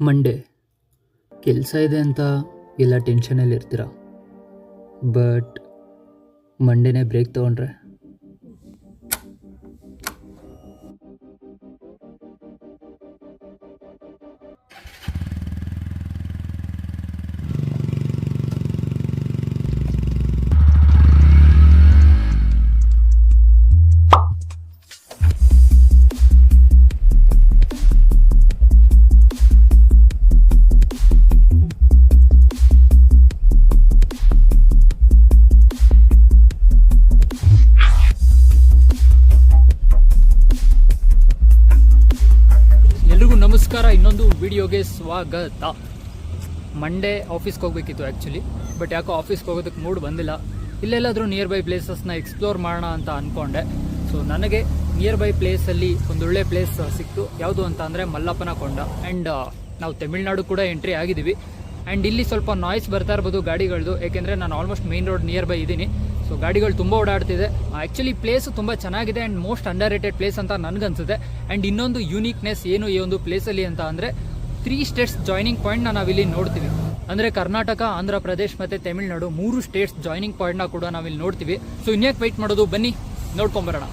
Monday ಕೆಲಸ ಇದೆ ಅಂತ ಎಲ್ಲ ಟೆನ್ಷನಲ್ಲಿ ಇರ್ತೀರ ಬಟ್ ಮಂಡೇನೇ ಬ್ರೇಕ್ ತೊಗೊಂಡ್ರೆ? ನಮಸ್ಕಾರ, ಇನ್ನೊಂದು ವಿಡಿಯೋಗೆ ಸ್ವಾಗತ. ಮಂಡೇ ಆಫೀಸ್ಗೆ ಹೋಗ್ಬೇಕಿತ್ತು ಆ್ಯಕ್ಚುಲಿ ಬಟ್ ಯಾಕೋ ಆಫೀಸ್ಗೆ ಹೋಗೋದಕ್ಕೆ ಮೂಡ್ ಬಂದಿಲ್ಲ. ಇಲ್ಲೆಲ್ಲಾದರೂ ನಿಯರ್ ಬೈ ಪ್ಲೇಸಸ್ನ ಎಕ್ಸ್ಪ್ಲೋರ್ ಮಾಡೋಣ ಅಂತ ಅಂದ್ಕೊಂಡೆ ಸೊ ನನಗೆ ನಿಯರ್ ಬೈ ಪ್ಲೇಸಲ್ಲಿ ಒಂದೊಳ್ಳೆ ಪ್ಲೇಸ್ ಸಿಕ್ತು. ಯಾವುದು ಅಂತ ಅಂದರೆ ಮಲ್ಲಪ್ಪನ ಕೊಂಡ. ಆ್ಯಂಡ್ ನಾವು ತಮಿಳ್ನಾಡು ಕೂಡ ಎಂಟ್ರಿ ಆಗಿದ್ದೀವಿ. ಆ್ಯಂಡ್ ಇಲ್ಲಿ ಸ್ವಲ್ಪ ನಾಯ್ಸ್ ಬರ್ತಾ ಇರ್ಬೋದು ಗಾಡಿಗಳದ್ದು ಏಕೆಂದರೆ ನಾನು almost main road nearby ಇದ್ದೀನಿ. ಸೊ ಗಾಡಿಗಳು ತುಂಬ ಓಡಾಡ್ತಿದೆ. ಆ್ಯಕ್ಚುಲಿ ಪ್ಲೇಸು ತುಂಬ ಚೆನ್ನಾಗಿದೆ and most underrated place ಅಂತ ನನಗನ್ಸುತ್ತೆ. ಆ್ಯಂಡ್ ಇನ್ನೊಂದು ಯೂನಿಕ್ನೆಸ್ ಏನು ಈ ಒಂದು ಪ್ಲೇಸಲ್ಲಿ ಅಂತ ಅಂದರೆ ತ್ರೀ ಸ್ಟೇಟ್ಸ್ ಜಾಯ್ನಿಂಗ್ ಪಾಯಿಂಟ್ನ ನಾವಿಲ್ಲಿ ನೋಡ್ತೀವಿ. ಅಂದರೆ ಕರ್ನಾಟಕ, ಆಂಧ್ರ ಪ್ರದೇಶ್ ಮತ್ತು ತಮಿಳ್ನಾಡು ಮೂರು ಸ್ಟೇಟ್ಸ್ ಜಾಯ್ನಿಂಗ್ ಪಾಯಿಂಟ್ನ ಕೂಡ ನಾವಿಲ್ಲಿ ನೋಡ್ತೀವಿ. ಸೊ ಇನ್ಯಾಕೆ ವೆಯ್ಟ್ ಮಾಡೋದು? ಬನ್ನಿ, ನೋಡ್ಕೊಂಬರೋಣ.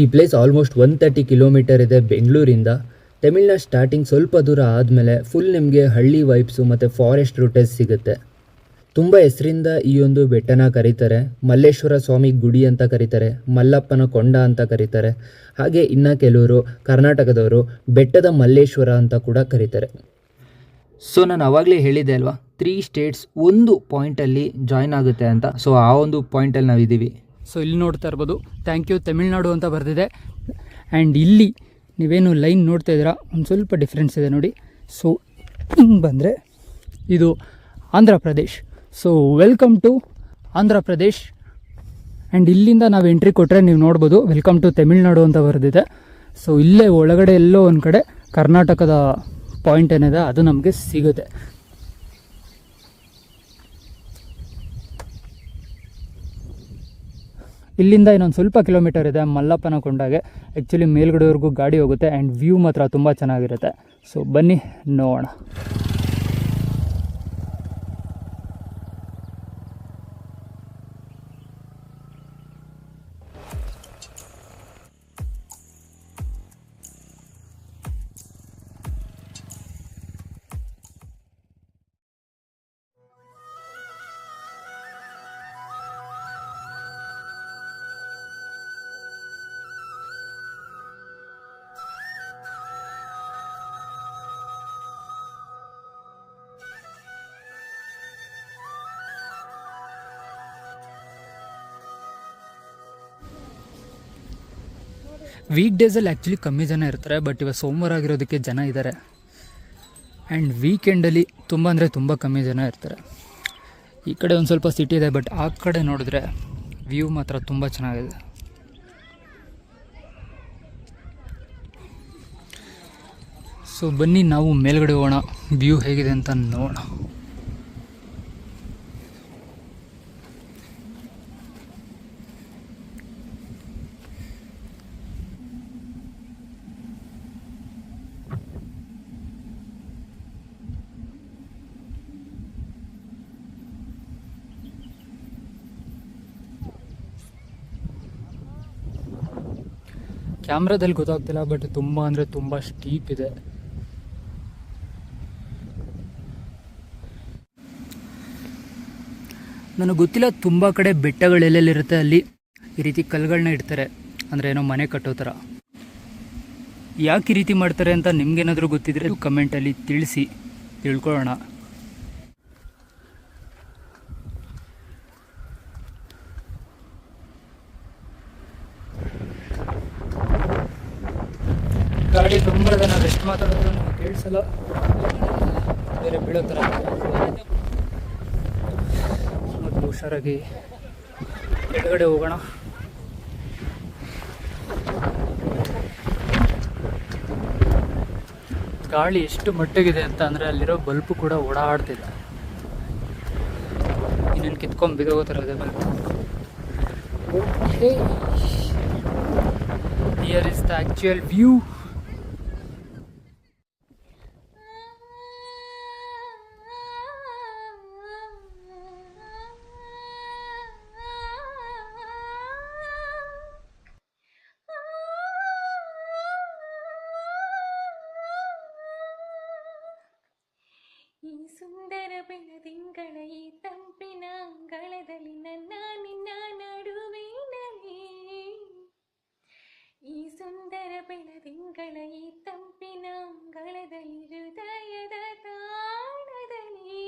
ಈ place almost one thirty kilometre ಇದೆ ಬೆಂಗಳೂರಿಂದ. ತಮಿಳ್ನಾಡು ಸ್ಟಾರ್ಟಿಂಗ್ ಸ್ವಲ್ಪ ದೂರ ಆದಮೇಲೆ ಫುಲ್ ನಿಮಗೆ ಹಳ್ಳಿ ವೈಬ್ಸು ಮತ್ತು ಫಾರೆಸ್ಟ್ ರೂಟಸ್ ಸಿಗುತ್ತೆ. ತುಂಬ ಹೆಸರಿಂದ ಈ ಒಂದು ಬೆಟ್ಟನ ಕರೀತಾರೆ. ಮಲ್ಲೇಶ್ವರ ಸ್ವಾಮಿ ಗುಡಿ ಅಂತ ಕರೀತಾರೆ. ಮಲ್ಲಪ್ಪನ ಕೊಂಡ ಅಂತ ಕರೀತಾರೆ. ಹಾಗೆ ಇನ್ನು ಕೆಲವರು ಕರ್ನಾಟಕದವರು ಬೆಟ್ಟದ ಮಲ್ಲೇಶ್ವರ ಅಂತ ಕೂಡ ಕರೀತಾರೆ. ಸೊ ನಾನು ಅವಾಗಲೇ ಹೇಳಿದೆ ಅಲ್ವಾ? ತ್ರೀ ಸ್ಟೇಟ್ಸ್ ಒಂದು ಪಾಯಿಂಟಲ್ಲಿ ಜಾಯ್ನ್ ಆಗುತ್ತೆ ಅಂತ. ಸೊ ಆ ಒಂದು ಪಾಯಿಂಟಲ್ಲಿ ನಾವಿದ್ದೀವಿ. ಸೊ ಇಲ್ಲಿ ನೋಡ್ತಾ ಇರ್ಬೋದು. ಥ್ಯಾಂಕ್ ಯು ತಮಿಳ್ನಾಡು ಅಂತ ಬರೆದಿದೆ. ಆ್ಯಂಡ್ ಇಲ್ಲಿ ನೀವೇನು ಲೈನ್ ನೋಡ್ತಾ ಇದ್ದೀರಾ? ಒಂದು ಸ್ವಲ್ಪ ಡಿಫ್ರೆನ್ಸ್ ಇದೆ ನೋಡಿ. ಸೊ ಹಿಂಗೆ ಬಂದರೆ ಇದು Andhra Pradesh. So welcome to Andhra Pradesh. And ಇಲ್ಲಿಂದ ನಾವು ಎಂಟ್ರಿ ಕೊಟ್ಟರೆ ನೀವು ನೋಡ್ಬೋದು. ವೆಲ್ಕಮ್ ಟು ತಮಿಳ್ನಾಡು ಅಂತ ಬರೆದಿದೆ. ಸೊ ಇಲ್ಲೇ ಒಳಗಡೆ ಎಲ್ಲೋ ಒಂದು ಕಡೆ ಕರ್ನಾಟಕದ ಪಾಯಿಂಟ್ ಏನಿದೆ, ಅದು ನಮಗೆ ಸಿಗುತ್ತೆ. ಇಲ್ಲಿಂದ ಇನ್ನೊಂದು ಸ್ವಲ್ಪ ಕಿಲೋಮೀಟರ್ ಇದೆ ಮಲ್ಲಪ್ಪನ ಕೊಂಡಾಗೆ ಆ್ಯಕ್ಚುಲಿ ಮೇಲ್ಗಡೆವರೆಗೂ ಗಾಡಿ ಹೋಗುತ್ತೆ ಆ್ಯಂಡ್ ವ್ಯೂ ಮಾತ್ರ ತುಂಬ ಚೆನ್ನಾಗಿರುತ್ತೆ. ಸೊ ಬನ್ನಿ, ನೋಡೋಣ. ವೀಕ್ ಡೇಸಲ್ಲಿ ಆ್ಯಕ್ಚುಲಿ ಕಮ್ಮಿ ಜನ ಇರ್ತಾರೆ ಬಟ್ ಇವಾಗ ಸೋಮವಾರ ಆಗಿರೋದಕ್ಕೆ ಜನ ಇದ್ದಾರೆ ಆ್ಯಂಡ್ ವೀಕೆಂಡಲ್ಲಿ ತುಂಬ ಅಂದರೆ ತುಂಬ ಕಮ್ಮಿ ಜನ ಇರ್ತಾರೆ. ಈ ಕಡೆ ಒಂದು ಸ್ವಲ್ಪ ಸಿಟಿ ಇದೆ ಬಟ್ ಆ ಕಡೆ ನೋಡಿದ್ರೆ ವ್ಯೂ ಮಾತ್ರ ತುಂಬ ಚೆನ್ನಾಗಿದೆ. ಸೊ ಬನ್ನಿ, ನಾವು ಮೇಲ್ಗಡೆ ಹೋಗೋಣ ವ್ಯೂ ಹೇಗಿದೆ ಅಂತ ನೋಡೋಣ. ಕ್ಯಾಮ್ರಾದಲ್ಲಿ ಗೊತ್ತಾಗ್ತಿಲ್ಲ ಬಟ್ ತುಂಬ ಅಂದರೆ ತುಂಬ ಸ್ಟೀಪ್ ಇದೆ. ನನಗೆ ಗೊತ್ತಿಲ್ಲ, ತುಂಬ ಕಡೆ ಬೆಟ್ಟಗಳೆಲ್ಲೆಲ್ಲಿರುತ್ತೆ ಅಲ್ಲಿ ಈ ರೀತಿ ಕಲ್ಗಳನ್ನ ಇಡ್ತಾರೆ. ಅಂದರೆ ಏನೋ ಮನೆ ಕಟ್ಟೋ ಥರ. ಯಾಕೆ ಈ ರೀತಿ ಮಾಡ್ತಾರೆ ಅಂತ ನಿಮ್ಗೇನಾದರೂ ಗೊತ್ತಿದ್ರೆ ಕಮೆಂಟಲ್ಲಿ ತಿಳಿಸಿ, ತಿಳ್ಕೊಳ್ಳೋಣ. ಮಾತಾಡಿದ್ರು ಕೇಳಿಸಲ್ಲ. ಬೇರೆ ಬೀಳೋ ಥರ. ಮತ್ತು ಹುಷಾರಾಗಿ ಕೆಳಗಡೆ ಹೋಗೋಣ. ಗಾಳಿ ಎಷ್ಟು ಮಟ್ಟಿಗಿದೆ ಅಂತ ಅಂದರೆ ಅಲ್ಲಿರೋ ಬಲ್ಪು ಕೂಡ ಓಡಾಡ್ತಿದೆ ಇನ್ನೇನು ಕಿತ್ಕೊಂಡು ಬಿದ್ದೋಗೋ ಥರ ಇದೆ bulb here is the actual view ಬೆಳದಿಂಗಳ ಈ ತಂಪಿನ ಅಂಗಳದಲ್ಲಿ ಹೃದಯದ ತಾಣದಲ್ಲಿ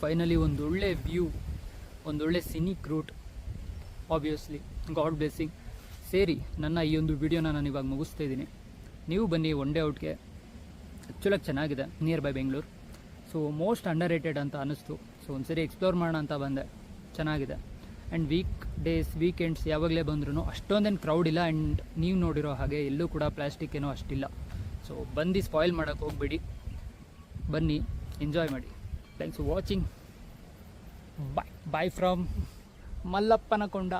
ಫೈನಲಿ ಒಂದೊಳ್ಳೆ ವ್ಯೂ ಒಂದೊಳ್ಳೆ scenic route obviously God blessing ಸೇರಿ, ನನ್ನ ಈ ಒಂದು ವಿಡಿಯೋನ ನಾನು ಇವಾಗ ಮುಗಿಸ್ತಾ ಇದ್ದೀನಿ. ನೀವು ಬನ್ನಿ ಒನ್ ಡೇ ಔಟ್ಗೆ ಆ್ಯಕ್ಚುಲಾಗಿ ಚೆನ್ನಾಗಿದೆ nearby Bengaluru so most underrated ಅಂತ ಅನ್ನಿಸ್ತು. ಸೊ ಒಂದ್ಸರಿ ಎಕ್ಸ್ಪ್ಲೋರ್ ಮಾಡೋಣ ಅಂತ ಬಂದೆ. ಚೆನ್ನಾಗಿದೆ. ಆ್ಯಂಡ್ ವೀಕ್ ಡೇಸ್ ವೀಕೆಂಡ್ಸ್ ಯಾವಾಗಲೇ ಬಂದ್ರೂ ಅಷ್ಟೊಂದೇನು ಕ್ರೌಡ್ ಇಲ್ಲ ಆ್ಯಂಡ್ ನೀವು ನೋಡಿರೋ ಹಾಗೆ ಎಲ್ಲೂ ಕೂಡ ಪ್ಲಾಸ್ಟಿಕ್ ಏನೋ ಅಷ್ಟಿಲ್ಲ. ಸೊ ಬಂದು ಸ್ಪಾಯ್ಲ್ ಮಾಡೋಕ್ಕೆ ಹೋಗ್ಬೇಡಿ. ಬನ್ನಿ ಎಂಜಾಯ್ ಮಾಡಿ. Thanks for watching bye bye from Mallappanakonda.